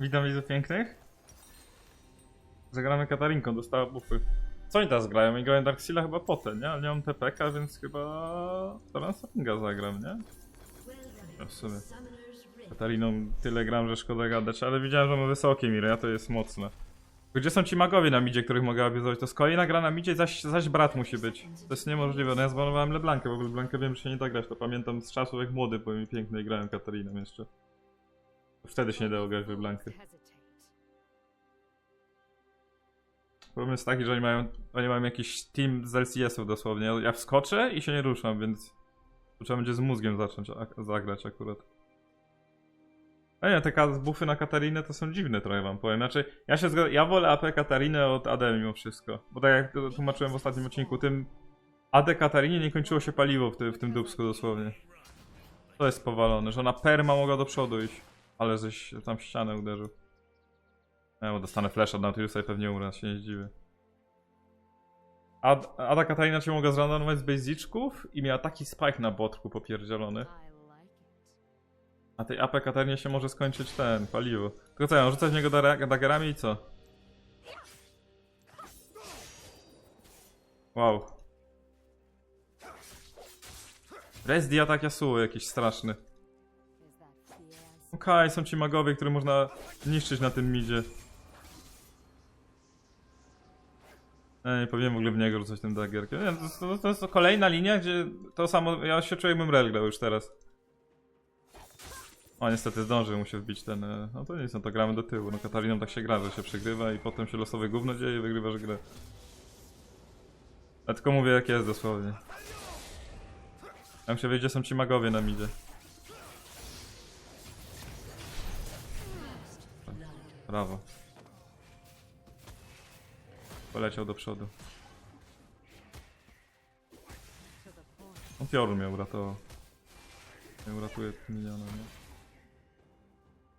Witam widzów pięknych. Zagramy Katarinką, dostała bufy. Co oni teraz grają? I grają Darkseala chyba potem, nie? Ale nie mam TPK, więc chyba... Transafinga zagram, nie? W sumie. Katariną tyle gram, że szkoda gadać, ale widziałem, że ma wysokie miry, a to jest mocne. Gdzie są ci magowie na midzie, których mogę abizować? To jest kolejna gra na midzie, zaś, zaś brat musi być. To jest niemożliwe. No ja zbanowałem LeBlankę, bo LeBlankę wiem, że się nie da grać. To pamiętam z czasów jak młody piękny i grałem Katariną jeszcze. Wtedy się nie dało grać w LeBlankę. Problem jest taki, że oni mają, oni mają jakiś team z LCS-ów dosłownie. Ja wskoczę i się nie ruszam, więc trzeba będzie z mózgiem zacząć a, zagrać akurat. A nie, te buffy na Katarinę to są dziwne trochę wam powiem. Znaczy, ja się zgadzam, ja wolę AP Katarinę od AD mimo wszystko. Bo tak jak tłumaczyłem w ostatnim odcinku, tym AD Katarinie nie kończyło się paliwo w, ty, w tym dubsku dosłownie. To jest powalone, że ona perma mogła do przodu iść. Ale żeś tam w ścianę uderzył. Nie, bo dostanę flash od Nautilusa i pewnie umrę, się nie zdziwię. Ad, Ada Katarina cię mogła zrandomować z basyczków i miała taki spike na botku popierdzielony. A tej AP Katarinie się może skończyć ten, paliwo. Tylko co, ja mam rzucać w niego daggerami i co? Wow. Resdi atak Yasuo jakiś straszny. Okej, są ci magowie, które można niszczyć na tym midzie. Ja nie powinien w ogóle w niego rzucać tym daggerkiem. Nie, to, to, to jest kolejna linia, gdzie to samo, ja się czuję jakbym rel grał już teraz. O, niestety zdążył mu się wbić ten, e, no to nic, no to gramy do tyłu. No Katariną tak się gra, że się przegrywa i potem się losowe gówno dzieje i wygrywasz grę. Ja tylko mówię jak jest dosłownie. Jak się wyjdzie, są ci magowie na midzie. Brawo. Poleciał do przodu. No piorun mnie uratował. Nie uratuje miniona, nie?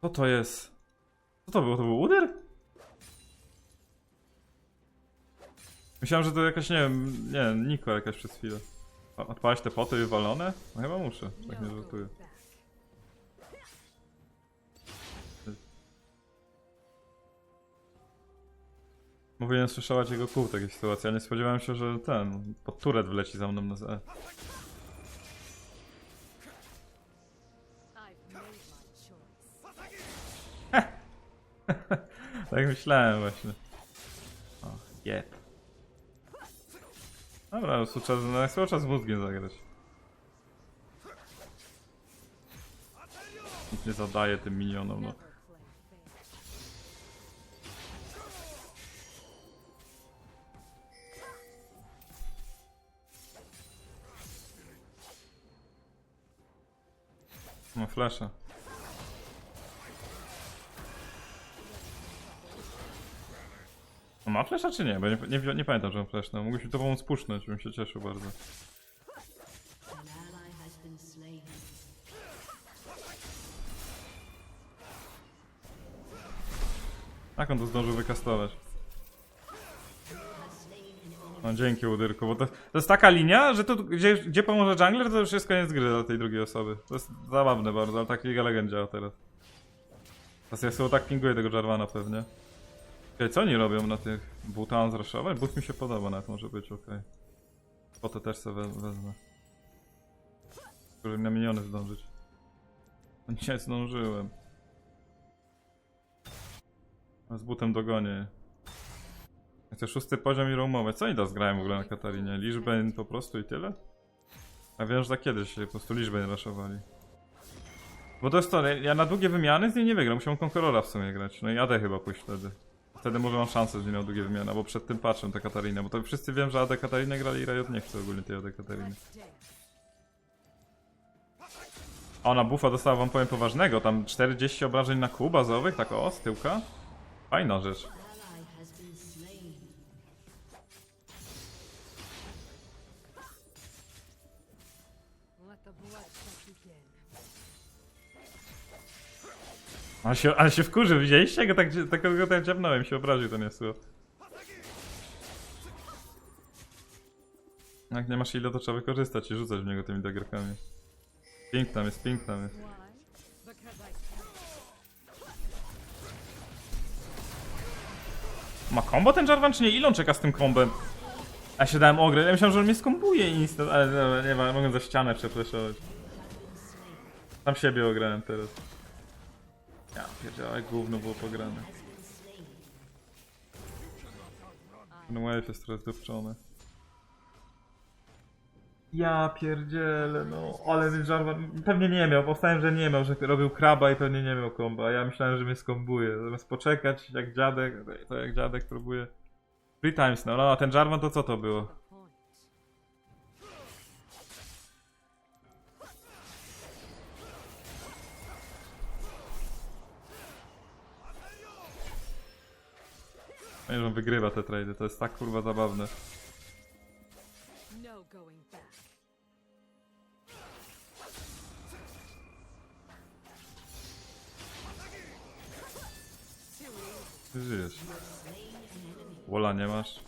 Co to jest? Co to było? To był uder? Myślałem, że to jakaś, nie wiem, nie Niko jakaś przez chwilę. Odpalać te poty wywalone? No chyba muszę, tak nie żartuję. Mówiłem słyszałaś jego kół takiej sytuacji, a nie spodziewałem się, że ten, pod turet wleci za mną na Z. Tak myślałem właśnie. O, jeb. Dobra, czas, na cały czas mózgiem zagrać. Nic nie zadaje tym minionom, no. On ma flasha czy nie? Bo nie, nie, nie pamiętam, że on flash. No, mógłbyś mi to pomóc pusznąć, bym się cieszył bardzo. Jak on to zdążył wykastować? No dzięki Udyrku, bo to, to jest taka linia, że tu gdzie, gdzie pomoże jungler, to już jest koniec gry dla tej drugiej osoby. To jest zabawne bardzo, ale tak Liga Legend działa teraz. Teraz ja sobie tak pinguję tego Jarvana pewnie. Okej, co oni robią na tych butan zraszować? But mi się podoba, nawet może być okej. Po to też sobie we wezmę. Żeby na miniony zdążyć. Nie zdążyłem. A z butem dogonię. Chcę szósty poziom i. Co oni teraz grają w ogóle na Katarinie? Liczbę po prostu i tyle? A wiem, że tak kiedyś się po prostu liczbę raszowali. Bo to jest to, ja na długie wymiany z niej nie wygram, musiałem Conquerora w sumie grać. No i AD chyba pójść wtedy. Wtedy może mam szansę, że nie miał długie wymiany, bo przed tym patrzę ta Katarina, bo to wszyscy wiem, że AD Katarinę grali i Riot nie chce ogólnie tej AD Katariny. A ona buffa dostała wam powiem poważnego, tam 40 obrażeń na kół bazowych, tak o, z tyłka. Fajna rzecz. Ale się, ale się wkurzył, widzieliście go? Tak, tak, go tak dziabnąłem, się obraził ten Yasuo. Jak nie masz ile, to trzeba wykorzystać i rzucać w niego tymi daggerkami. Pink tam jest, pink tam jest. Ma combo ten Jarvan czy nie? Ile on czeka z tym kombem? A się dałem ogrę, ja myślałem, że on mnie skombuje instant, ale dobra, nie ma, mogę za ścianę przepreszować. Tam siebie ograłem teraz. Ja jak gówno było pograne. Ten wave jest teraz dopczony. Ja pierdzielę, no, ale Jarvan pewnie nie miał, powstałem, że nie miał, że robił kraba i pewnie nie miał komba, a ja myślałem, że mnie skombuje. Zamiast poczekać, jak dziadek, to jak dziadek próbuje. Free times, no, no a ten Jarvan to co to było? Nie, że on wygrywa te trady, to jest tak kurwa zabawne. No. Ty żyjesz. Wola nie masz.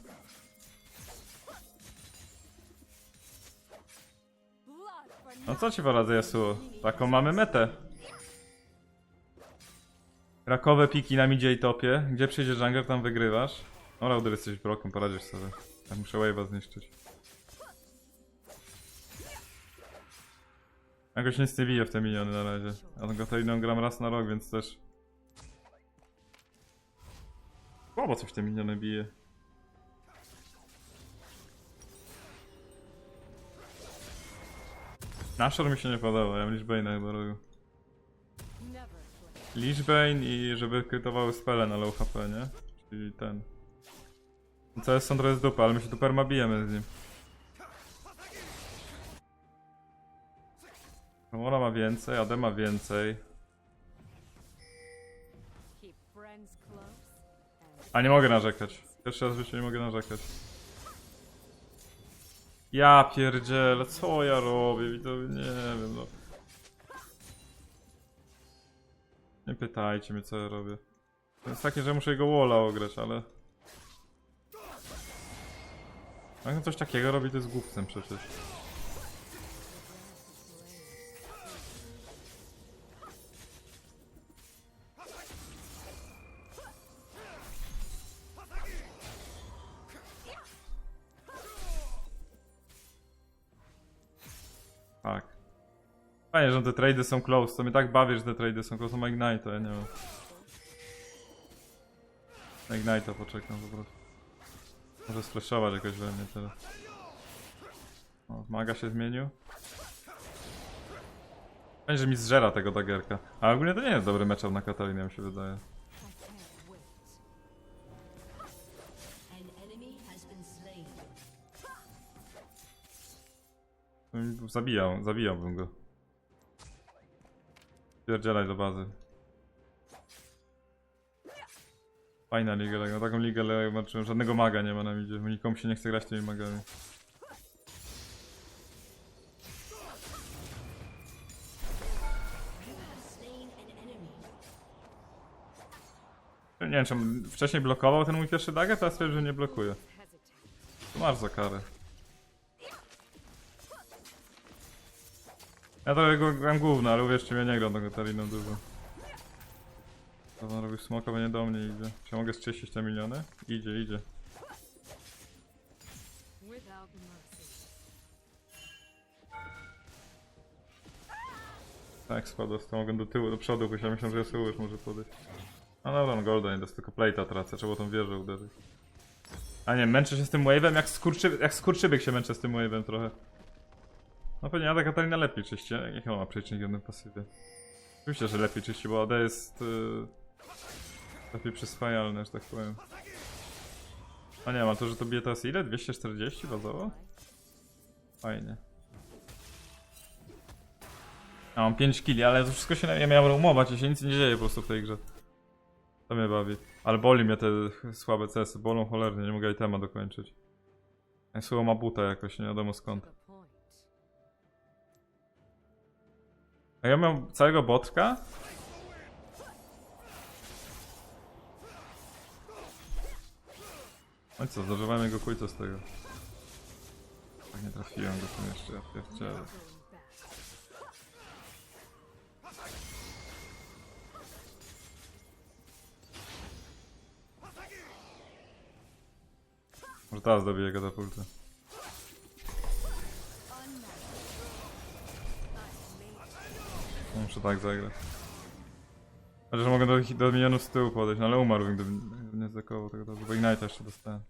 No co ci poradzę, Yasuo? Taką mamy metę. Rakowe piki na midzie i topie. Gdzie przyjdzie jungler, tam wygrywasz. No Rauder jesteś brokiem, poradzisz sobie. Ja muszę wave'a zniszczyć. Jakoś nic nie bije w te miniony na razie. Ja go to gram raz na rok, więc też... Słabo coś te miniony bije. Nashor mi się nie podoba, ja mam Lichbane'a chyba robił. Lichbane i żeby krytowały spele na low HP, nie? Czyli ten. CS trochę z dupy, ale my się tu perma bijemy z nim. Komora ma więcej, Ade ma więcej. A nie mogę narzekać. Pierwszy raz w życiu nie mogę narzekać. Ja pierdzielę, co ja robię? Widzowie, nie wiem, no. Nie pytajcie mnie, co ja robię. To jest takie, że muszę jego walla ograć, ale... Jak coś takiego robi, to jest głupcem przecież. Fajnie, że te trady są close, to mnie tak bawi, że te trady są close, to ma Ignite, ja nie wiem. Na Ignite'a poczekam po prostu. Może splashować jakoś we mnie teraz. O, maga się zmienił. Że mi zżera tego dagerka. Ale ogólnie to nie jest dobry matchup na Katalinę, mi się wydaje. Zabijał, zabijałbym go. Pierdzielaj do bazy. Fajna liga, no taką ligę, zobaczyłem, żadnego maga nie ma na midzie, bo nikomu się nie chce grać tymi magami. Nie wiem, czy wcześniej blokował ten mój pierwszy dagger, teraz stwierdził, że nie blokuje. To masz za karę. Ja trochę go gram główno, ale uwierzcie mi, ja nie gram tą Katariną dużo. On robił smoka, bo nie do mnie idzie. Czy mogę zczyścić te miliony? Idzie, idzie. Tak, spadł, to mogę do tyłu, do przodu, bo ja myślałem, że ja sobie już może podejść. No dobra, no golda, nie to jest tylko plate'a tracę, trzeba tą wieżę uderzyć. A nie, męczę się z tym wave'em, jak, skurczy, jak skurczybyk się męczę z tym wave'em trochę. No pewnie Ada Katarina lepiej czyści, jak ona ma w jednym pasywie? Oczywiście, że lepiej czyści, bo AD jest... Yy, lepiej przyswajalny, że tak powiem. A nie, ma to, że to bije teraz ile? 240 bazowo? Fajnie. Ja mam 5 killi, ale to wszystko się ja miałem umować i się nic nie dzieje po prostu w tej grze. To mnie bawi. Ale boli mnie te słabe CS, bolą cholernie, nie mogę itema dokończyć. Słowo ma buta jakoś, nie wiadomo skąd. A ja miałem całego botka? No co, zażywałem jego kujca z tego. Tak nie trafiłem go tym jeszcze, ja pierdzielę. Może teraz dobiję katapultę. Muszę tak zagrać. Chociaż mogę do, do z tyłu podejść, no ale umarłbym, gdybym nie zakował tego dobrze, bo Ignite jeszcze dostałem.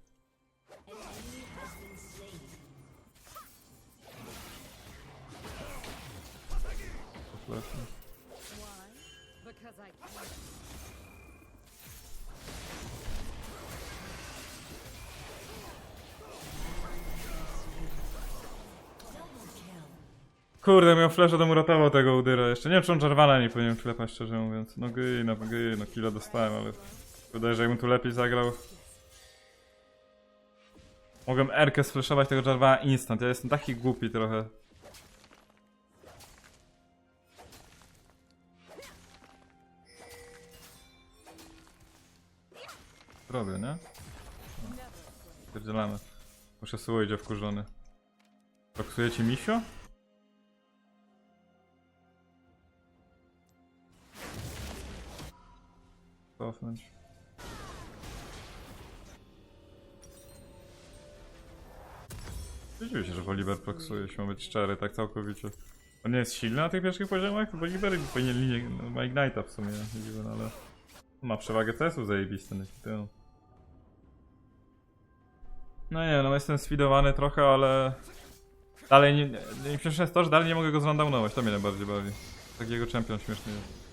Kurde, miał flasha, to mu ratował tego Udyra jeszcze. Nie wiem, czy on nie powinien klepać, szczerze mówiąc. No gej, no gej, no kilo dostałem, ale... Wydaje, że jakbym tu lepiej zagrał... Mogłem Erkę sflashować tego Jarvana instant, ja jestem taki głupi trochę. Robię, nie? Pierdzielamy. Muszę sobie idzie wkurzony. Roksuje ci misio? Cofnąć. Dziwię się, że Bolivar proksuje, jeśli mam być szczery, tak całkowicie. On nie jest silny na tych pierwszych poziomach? Bolivar powinien linię, no, ma Ignite'a w sumie, dziwne, no ale... Ma przewagę CS-u zajebisty, no. No nie, no jestem sfidowany trochę, ale... Dalej nie... nie że dalej nie mogę go zrandownować, to mnie najbardziej bawi. Takiego champion śmieszny jest. Ready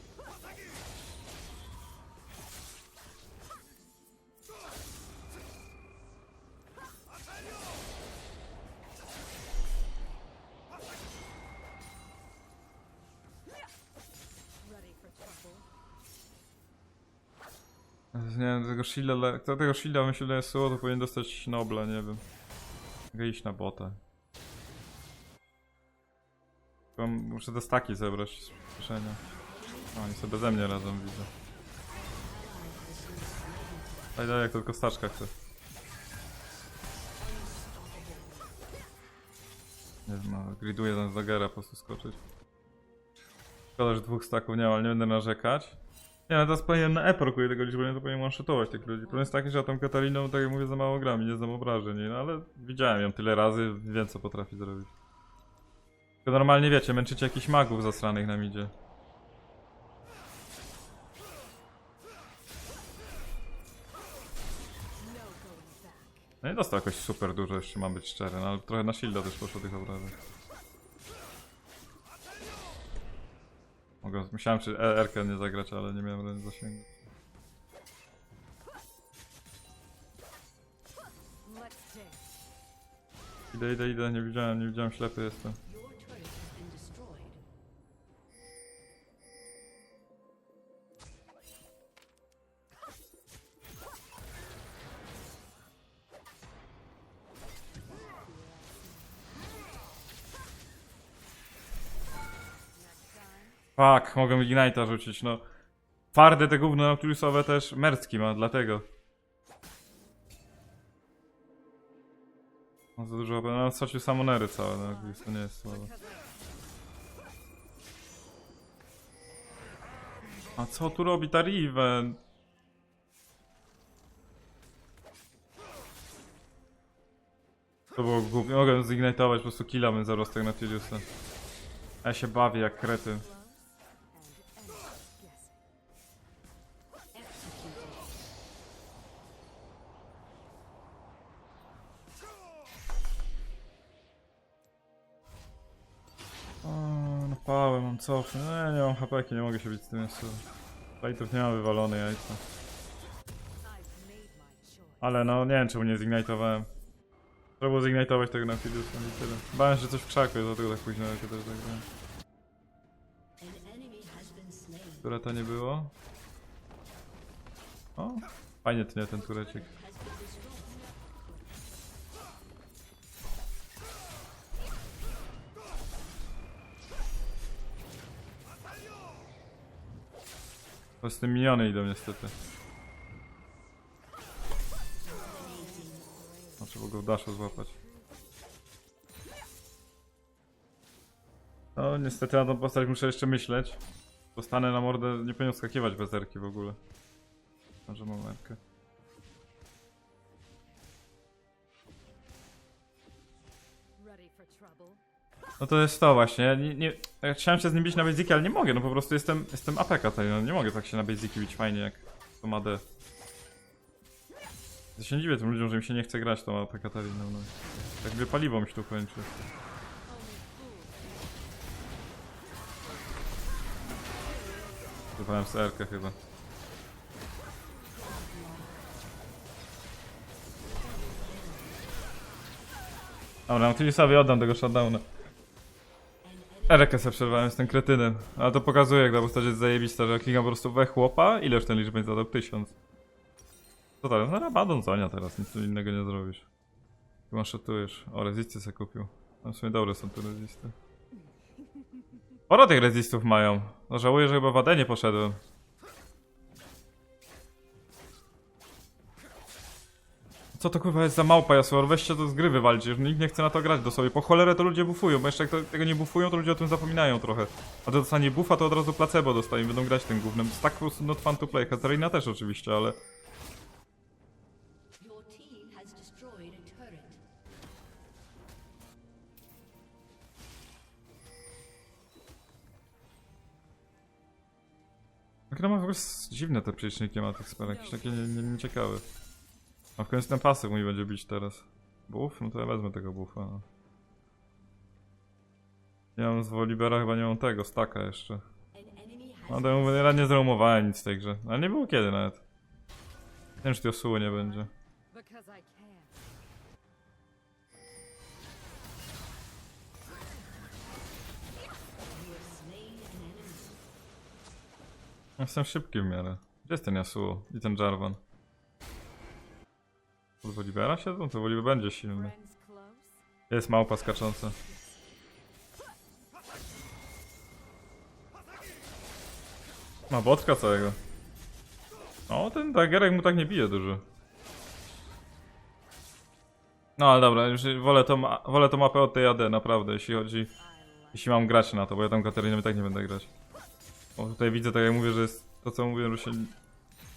shielda, kto tego shielda myślę, że SUO, to powinien dostać Nobla, nie wiem. Mogę iść na bota. Muszę te staki zebrać z kieszenia. Oni sobie beze mnie razem widzę. Daj, daj, jak tylko staczka chce. Nie wiem, no, griduję ten z Dagera po prostu skoczyć. Szkoda, że dwóch staków nie ma, ale nie będę narzekać. Nie, no teraz powinienem na E prokuję tego liczby, nie to powinienem one-shotować tych ludzi. Problem jest taki, że ja tą Kataliną, tak jak mówię, za mało gram i nie znam obrażeń, no ale widziałem ją tyle razy, wiem co potrafi zrobić. Tylko normalnie wiecie, męczycie jakichś magów zasranych na midzie. No nie dostał jakoś super dużo, jeszcze mam być szczery, no ale trochę na shielda też poszło tych obrażeń. Mogę, musiałem przy E- R-kę nie zagrać, ale nie miałem zasięgu. Let's dance. Idę, idę, idę, nie widziałem, nie widziałem, ślepy jestem. Fuck, mogę Ignite'a rzucić, no. Twarde te gówno Nautilusowe też Mercki ma, dlatego. No za dużo, no stracił samonery całe, no to nie jest słabe. A co tu robi ta Riven? To było głupie, mogłem zignitować, po prostu killa bym zaraz tego Nautilusa. Ja się bawię jak kretyn. Cofnę. Nie, nie mam HP, nie mogę się bić z tym jeszcze. Fightów nie mam wywalone jajca. Ale no, nie wiem czemu nie zignitowałem. Trzeba było zignitować tego na Fidusa i tyle. Bałem się, że coś w krzaku, jest, dlatego tak późno jak też tak grałem. An enemy has been slain. Które to nie było? O, fajnie tnie ten turecik. Po tym miniony idą niestety. No, trzeba go w daszu złapać. No, niestety na tą postać muszę jeszcze myśleć. Dostanę na mordę, nie powinien skakiwać bez erki w ogóle. Może mam erkę. No to jest to właśnie. Ja Nie, nie, ja chciałem się z nim bić na basic, ale nie mogę, no po prostu jestem, jestem APK tutaj, no nie mogę tak się na basic bić fajnie jak to ma D. Ja się dziwię tym ludziom, że im się nie chce grać tą APK Katariną, no. Jakby paliwo mi się tu kończy. Wypałem serkę chyba. Dobra, sobie oddam tego shutdowna. Erekę sobie przerwałem, jestem kretynem. Ale to pokazuje, jak ta postać jest zajebista, że klikam po prostu we chłopa, ileż ten liczbę zadał? Tysiąc. Co teraz? No Rabadon Zonia teraz, nic innego nie zrobisz. Chyba szetujesz. O, rezisty se kupił. No w sumie dobre są te rezisty. Sporo tych rezistów mają. No żałuję, że chyba w AD nie poszedłem. Co to kurwa jest za małpa Yasuo? Weźcie to z gry wywalcie, że nikt nie chce na to grać do sobie. Po cholerę to ludzie bufują, bo jeszcze jak to, tego nie bufują, to ludzie o tym zapominają trochę. A to dostanie buffa, to od razu placebo dostają i będą grać tym głównym. Tak po prostu not fun to play. Katarina też oczywiście, ale... Gra ma w ogóle dziwne te przeliczniki ma tych spel, jakieś takie nie- nie- nieciekawe. A w końcu ten pasyw mój będzie bić teraz. Buff? No to ja wezmę tego buffa. No. Nie mam z chyba nie mam tego, staka jeszcze. No to ja nie zroumowałem nic w tej grze. Ale nie było kiedy nawet. Nie wiem, czy Yasuo nie będzie. Jestem szybki w miarę. Gdzie jest ten Yasuo i ten Jarvan? Od Wolibera siedzą? To Woliber będzie silny. Jest małpa skacząca. Ma botka całego. O, ten dagerek mu tak nie bije dużo. No ale dobra, już wolę tą, wolę tą mapę od tej AD, naprawdę, jeśli chodzi... Jeśli mam grać na to, bo ja tam Kataryną i tak nie będę grać. Bo tutaj widzę, tak jak mówię, że jest to co mówię, że się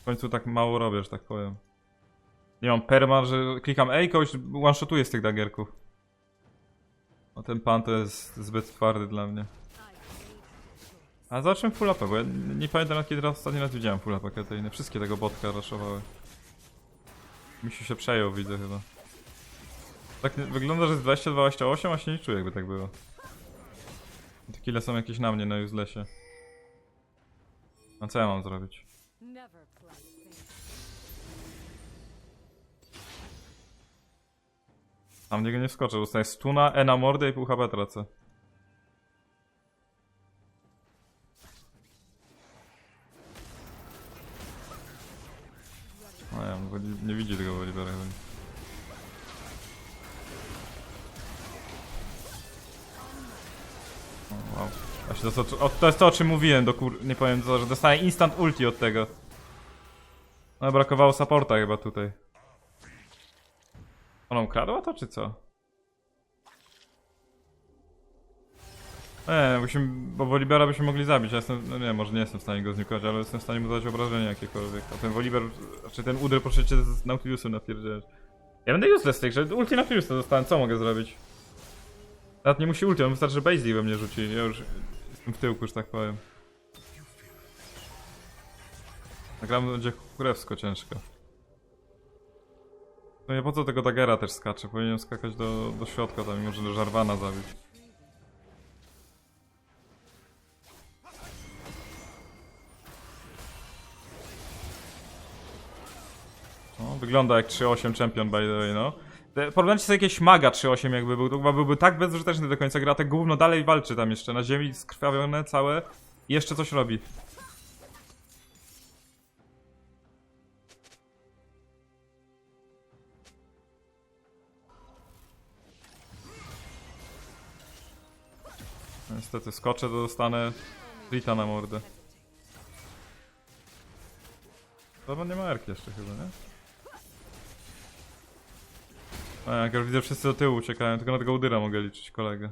w końcu tak mało robię, że tak powiem. Nie mam perma, że klikam ej, kogoś one-shotuję z tych daggerków. No ten pan to jest zbyt twardy dla mnie. I. A zobaczymy full upę, bo ja nie pamiętam kiedy raz ostatni raz widziałem full upę Kataryny. Wszystkie tego botka raszowały. Misiu się przejął, widzę chyba. Tak wygląda, że jest 20-28, a się nie czuję jakby tak było. Te kile są jakieś na mnie na uselessie. A co ja mam zrobić? Fair. Tam niego nie wskoczę, dostaję stuna, E na mordę i pół HP tracę. No ja, woli- nie widzi tego Wolibera chyba. Wow. Właśnie to, o, to jest to, o czym mówiłem, do kur... nie powiem co, że dostaję instant ulti od tego. No brakowało supporta chyba tutaj. Ona ukradła to, czy co? Nie, byśmy, bo Wolibera byśmy mogli zabić, ja jestem, no nie, może nie jestem w stanie go zniknąć, ale jestem w stanie mu zadać obrażenie jakiekolwiek. A ten Woliber, znaczy ten uder proszę cię z Nautilusem napierdzielać. Ja będę useless tej grze, ulti Nautilusa dostałem, co mogę zrobić? Nawet nie musi ulti, on wystarczy, że Base we mnie rzuci, ja już jestem w tyłku, że tak powiem. Nagramy będzie kurewsko ciężko. No nie po co tego Dagera też skacze, powinienem skakać do, do środka tam i może do Żarwana zabić. No, wygląda jak 3-8 champion by the way, no. Porównajcie sobie jakieś maga 3-8 jakby był, to chyba byłby tak bezużyteczny do końca gra, te gówno dalej walczy tam jeszcze, na ziemi skrwawione całe i jeszcze coś robi. Niestety, skoczę, to dostanę Rita na mordę. To nie ma erki jeszcze chyba, nie? A, jak już widzę, wszyscy do tyłu uciekają, tylko na tego Udyra mogę liczyć, kolegę.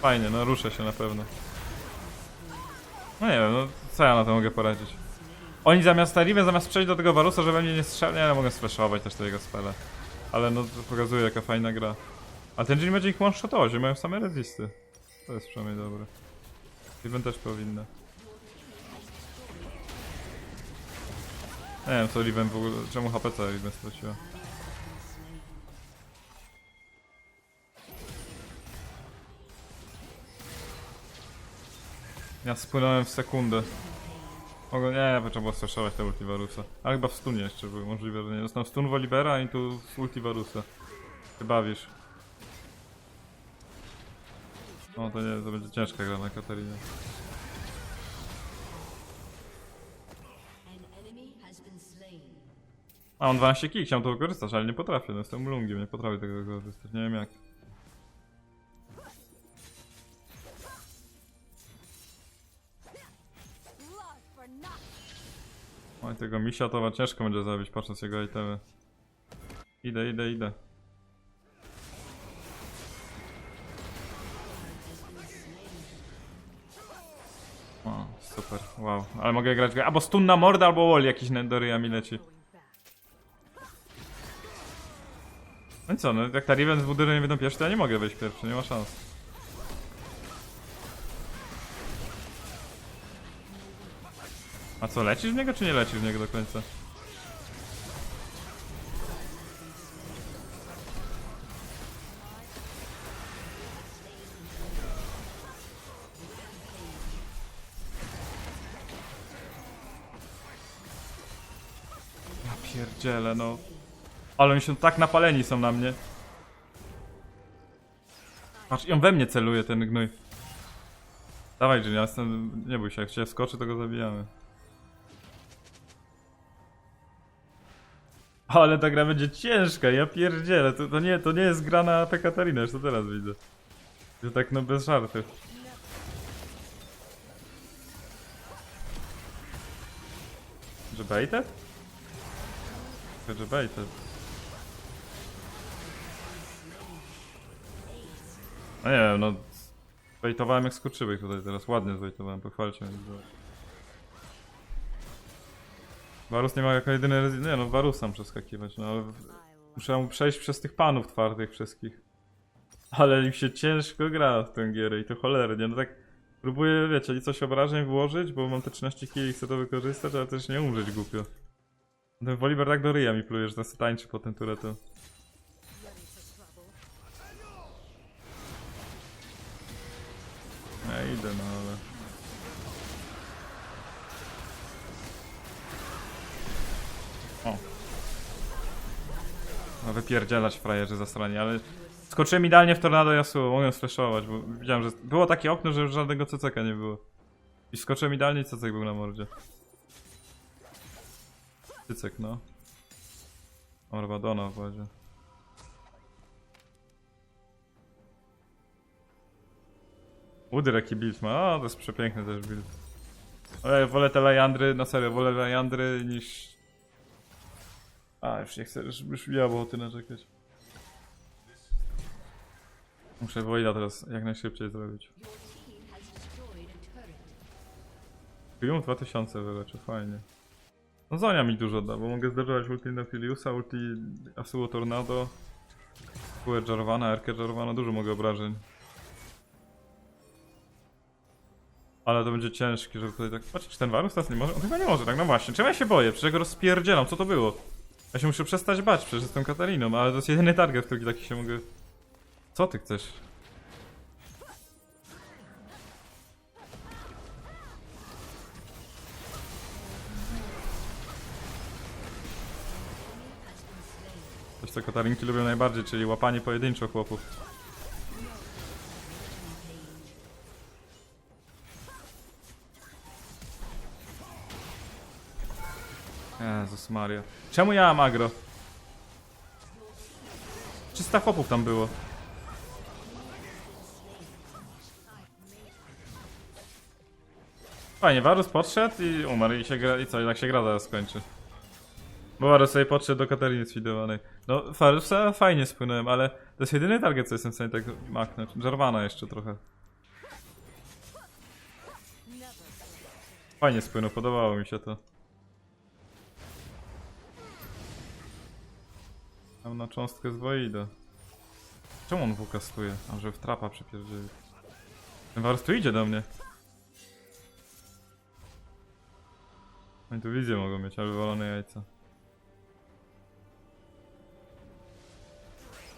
Fajnie, no ruszę się na pewno. No nie wiem, no co ja na to mogę poradzić? Oni zamiast Riven, zamiast przejść do tego Varusa, żeby mnie nie strzelali, ale mogę sflashować też te jego spele. Ale no to pokazuje jaka fajna gra. A ten Jin będzie ich one-shotować, że mają same rezisty. To jest przynajmniej dobre. Riven też powinna. Nie wiem co Riven w ogóle, czemu HP co Riven straciła. Ja spłynąłem w sekundę. Mogę, nie, bo trzeba było straszować te Ultivarusa. Ale chyba w stunie jeszcze był, możliwe, że nie. Dostałem stun Wolibera i tu z Ultivarusa. Ty bawisz. O, to nie, to będzie ciężka gra na slain. A, on 12 kili, chciałem to wykorzystać, ale nie potrafię, no jestem lungiem, nie potrafię tego wykorzystać, nie wiem jak. Tego misia to ciężko będzie zabić, patrząc jego itemy. Idę, idę, idę. O, super, wow. Ale mogę grać, albo stun na mordę, albo wall jakiś do ryja mi leci. No i co, no jak ta Riven z budynek nie będą pierwszy, to ja nie mogę wejść pierwszy, nie ma szans. A co, lecisz w niego, czy nie lecisz w niego do końca? Ja pierdzielę, no. Ale oni się tak napaleni są na mnie. Patrz, i on we mnie celuje, ten gnój. Dawaj, Jin, ja jestem... Nie bój się, jak cię skoczy, to go zabijamy. Ale ta gra będzie ciężka, ja pierdzielę. To, to, nie, to nie jest gra na tę już to teraz widzę. To tak no bez żartów. Że baited? Że baited. No nie wiem, no... Zbejtowałem jak skurczywych tutaj teraz, ładnie zbejtowałem, pochwalcie mnie. Varus nie ma jako jedyny nie no Varusam przeskakiwać, no ale... w- Muszę mu przejść przez tych panów twardych wszystkich. Ale im się ciężko gra w tę gierę i to cholernie, no tak... Próbuję, wiecie, i coś obrażeń włożyć, bo mam te 13 kg i chcę to wykorzystać, ale też nie umrzeć głupio. Ten Woliber tak do ryja mi pluje, że tańczy po tym turetem. Ja idę, no ale... wypierdzielać frajerzy zasrani, ale... Skoczyłem idealnie w tornado Yasuo, mogłem sflashować, bo widziałem, że było takie okno, że już żadnego CCK nie było. I skoczyłem idealnie i CCK był na mordzie. Cycek, no. Orbadona w wodzie. Udyr jaki build ma, o to jest przepiękny też build. Ale wolę te lajandry, na serio, wolę lajandry niż... A, już nie chcę, już, już miałem ochoty naczekać. Muszę Voida teraz jak najszybciej zrobić. Triumph 2000 wyleczy, fajnie. No Zonia mi dużo da, bo mogę zderzywać ulti Nautiliusa, ulti Asuo Tornado, Kółę Jarvana, Erkę Jarvana, dużo mogę obrażeń. Ale to będzie ciężkie, żeby tutaj tak... Patrzcie, czy ten Varus teraz nie może? On chyba nie może, tak no właśnie. Czemu ja się boję? Przecież ja go rozpierdzielam, co to było? Ja się muszę przestać bać, przecież jestem Katariną, ale to jest jedyny target, który taki się mogę... Co ty chcesz? Coś co Katarinki lubią najbardziej, czyli łapanie pojedynczo chłopów. Jezus Maria. Czemu ja mam agro? 300 chłopów tam było. Fajnie, Varus podszedł i umarł i się gra, i co, i tak się gra zaraz skończy. Bo Varus sobie podszedł do Katariny sfidowanej. No, Varusa fajnie spłynąłem, ale to jest jedyny target, co jestem w stanie tak machnąć. Jarvana jeszcze trochę. Fajnie spłynął, podobało mi się to. Mam na cząstkę z Voida. Czemu on wukastuje? A że w trapa przypierdzieli. Ten Wars tu idzie do mnie. Oni tu wizję mogą mieć, ale wywalone jajca.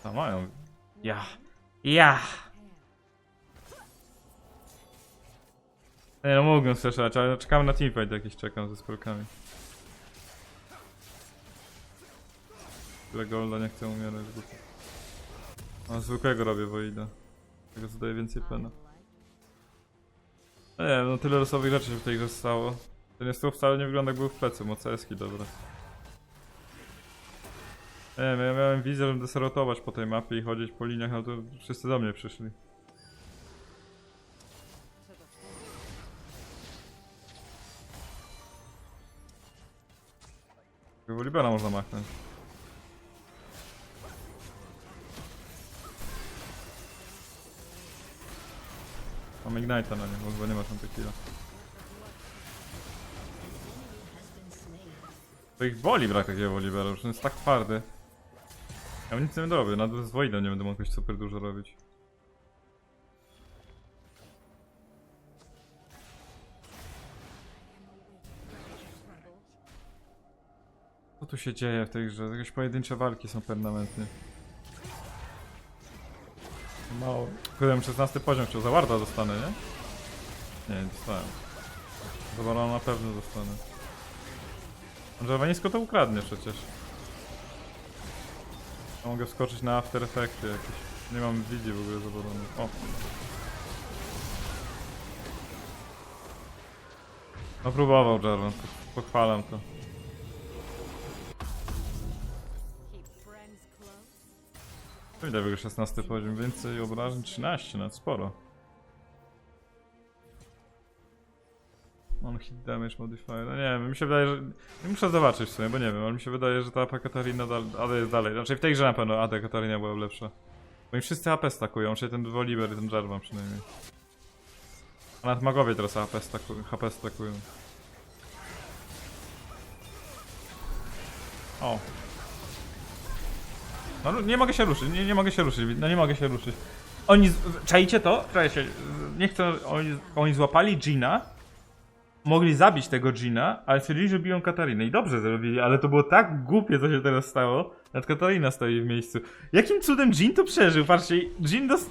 A mają. Ja. Ja. Nie no mogą streszać, ale czekamy na teamfight jakiś czekam ze spelkami. Golda nie chcę umierać. głupio. A zwykłego robię Voida. Tego zadaje więcej pena. No nie wiem, no tyle losowych rzeczy się w tej grze stało. Ten jest tu wcale nie wygląda jak był w plecy, moceski dobra. Nie wiem, ja miałem wizję, żeby deserotować po tej mapie i chodzić po liniach, ale to wszyscy do mnie przyszli. Tego Libera można machnąć. Mam Ignite'a na nie, bo nie ma tam tequila. To ich boli brak takiego Libera, już on jest tak twardy. Ja nic nie robię, nawet z Voidem nie będę mógł jakoś super dużo robić. Co tu się dzieje w tej grze? Jakieś pojedyncze walki są permanentnie. Mało. Kurde, 16 poziom chciał, za warda dostanę, nie? Nie, nie dostałem. Na pewno dostanę. Żawanisko to ukradnie przecież. Mogę wskoczyć na After Effecty jakieś. Nie mam widzi w ogóle zaboronych. O! No próbował Jarvan, po- pochwalam to. Ile wygra 16 poziom, więcej obrażeń? 13, nawet sporo. On hit damage modifier, no nie wiem, mi się wydaje, że... Nie muszę zobaczyć w sumie, bo nie wiem, ale mi się wydaje, że ta AP Katarina dal... Jest dalej. Znaczy w tej grze na pewno AD Katarina była lepsza. Bo im wszyscy AP stakują, czyli ten Volibear i ten Jarvan przynajmniej. A nawet magowie teraz HP, staku... HP stakują. O, no nie mogę się ruszyć, nie, nie mogę się ruszyć, no nie mogę się ruszyć. Oni, czajcie to? Czajcie, nie chcę, oni, oni złapali Gina, mogli zabić tego Gina, ale stwierdzili, że biją Katarinę i dobrze zrobili, ale to było tak głupie, co się teraz stało, nawet Katarina stoi w miejscu. Jakim cudem Jin to przeżył? Patrzcie, Jin dos...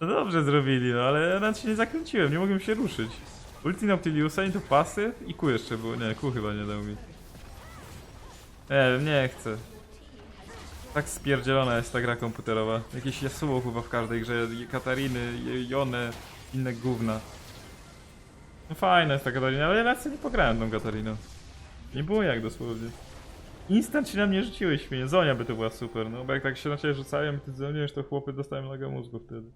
No dobrze zrobili, no ale nawet się nie zakręciłem, nie mogłem się ruszyć. Ulti Noctiliusa i to pasy i Q jeszcze było, nie, Q chyba nie dał mi. Nie wiem, nie chcę. Tak spierdzielona jest ta gra komputerowa. Jakieś Yasuo chyba w każdej grze, Katariny, Jone, inne gówna. No fajna jest ta Katarina, ale ja sobie nie pograłem tą Katariną. Nie było jak dosłownie. Instant się na mnie rzuciły świnie, Zonia by to była super, no bo jak tak się na ciebie rzucają i ty dzwonisz, to chłopy dostają laga mózgu wtedy.